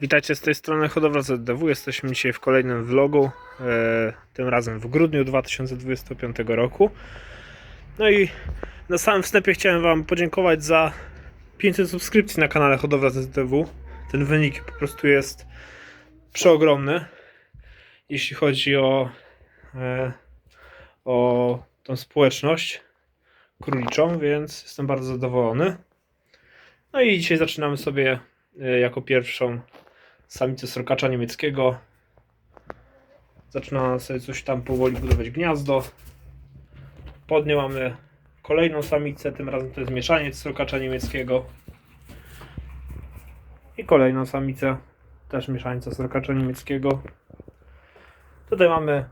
Witajcie z tej strony Hodowla ZDW. Jesteśmy dzisiaj w kolejnym vlogu, e, tym razem w grudniu 2025 roku. No i na samym wstępie chciałem Wam podziękować za 500 subskrypcji na kanale Hodowla ZDW. Ten wynik po prostu jest przeogromny, jeśli chodzi o, e, o tą społeczność króliczą, więc jestem bardzo zadowolony. No i dzisiaj zaczynamy sobie e, jako pierwszą samicę srokacza niemieckiego. Zaczyna sobie coś tam powoli budować gniazdo. Pod nią mamy kolejną samicę, tym razem to jest mieszaniec srokacza niemieckiego. I kolejną samicę, też mieszańca srokacza niemieckiego. Tutaj mamy,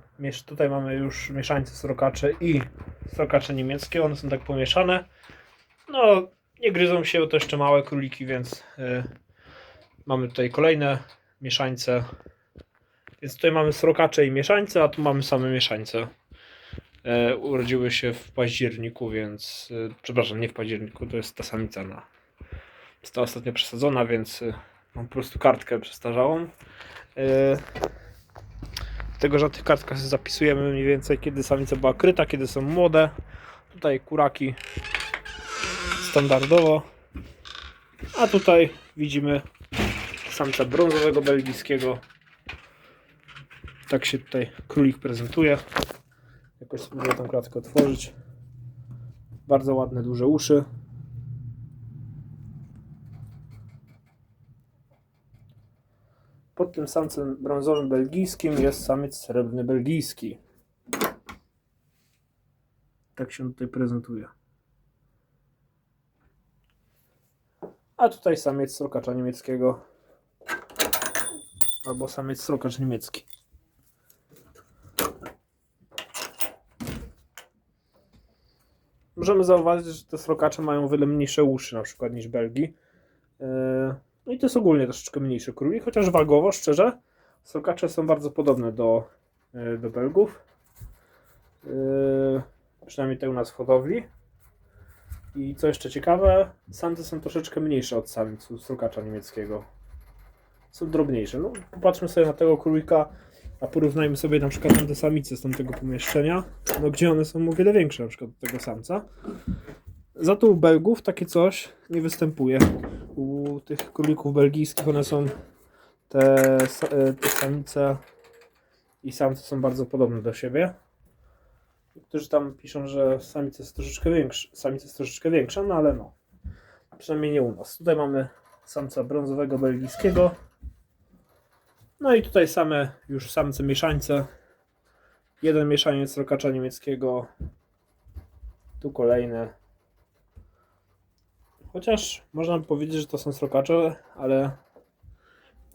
tutaj mamy już mieszańce srokacze i srokacze niemieckie, one są tak pomieszane. No, nie gryzą się, to jeszcze małe króliki, więc y, mamy tutaj kolejne mieszańce. Więc tutaj mamy srokacze i mieszańce, a tu mamy same mieszańce. E, urodziły się w październiku, więc e, przepraszam, nie w październiku, to jest ta samica na została ostatnio przesadzona, więc e, mam po prostu kartkę przestarzałą. E, tego, że na tych kartkach zapisujemy mniej więcej kiedy samica była kryta, kiedy są młode. Tutaj kuraki standardowo. A tutaj widzimy samca brązowego belgijskiego. Tak się tutaj królik prezentuje. Jakoś spróbuję tą klatkę otworzyć. Bardzo ładne, duże uszy. Pod tym samcem brązowym belgijskim jest samiec srebrny belgijski. Tak się tutaj prezentuje. A tutaj samiec srokacza niemieckiego. Albo samiec srokacz niemiecki. Możemy zauważyć, że te srokacze mają o wiele mniejsze uszy na przykład niż Belgii. Yy, No i to jest ogólnie troszeczkę mniejszy królik, chociaż wagowo, szczerze, srokacze są bardzo podobne do, yy, do Belgów. Yy, Przynajmniej te u nas w hodowli. I co jeszcze ciekawe, samce są troszeczkę mniejsze od samic srokacza niemieckiego. Są drobniejsze. No, popatrzmy sobie na tego królika, a porównajmy sobie na przykład te samice z tamtego pomieszczenia, no gdzie one są o wiele większe na przykład od tego samca. Za to u Belgów takie coś nie występuje. U tych królików belgijskich one są te, e, te samice i samce są bardzo podobne do siebie. Niektórzy tam piszą, że samica jest troszeczkę większa, samica jest troszeczkę większa, no ale no. Przynajmniej nie u nas. Tutaj mamy samca brązowego belgijskiego. No i tutaj same już samce mieszańce. Jeden mieszaniec rokacza niemieckiego. Tu kolejny. Chociaż można by powiedzieć, że to są srokacze, ale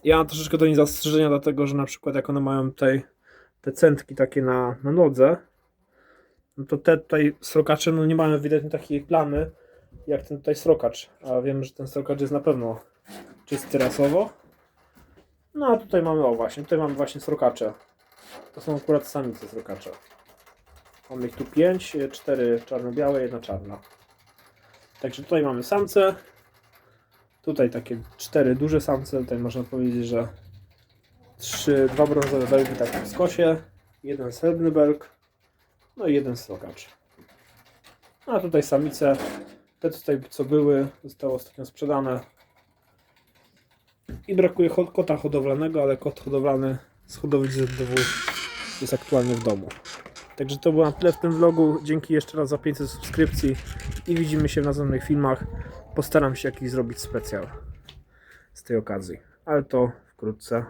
ja mam troszeczkę do nich zastrzeżenia, dlatego że na przykład jak one mają tutaj te centki takie na, na nodze, no to te tutaj srokacze no nie mają ewidentnie takiej plamy jak ten tutaj srokacz. A wiem, że ten srokacz jest na pewno czysty rasowo. No a tutaj mamy, o właśnie, tutaj mamy właśnie srokacze. To są akurat samice srokacza. Mamy ich tu 5, 4 czarno-białe, jedna czarna. Także tutaj mamy samce. Tutaj takie cztery duże samce. Tutaj można powiedzieć, że trzy, dwa brązowe belgi tak w skosie. Jeden srebrny belg. No i jeden srokacz. A tutaj samice. Te tutaj co były, zostały ostatnio sprzedane. I brakuje kota hodowlanego, ale kot hodowlany z hodowli ZDW jest aktualnie w domu. Także to było na tyle w tym vlogu. Dzięki jeszcze raz za 500 subskrypcji i widzimy się w następnych filmach. Postaram się jakiś zrobić specjal z tej okazji, ale to wkrótce.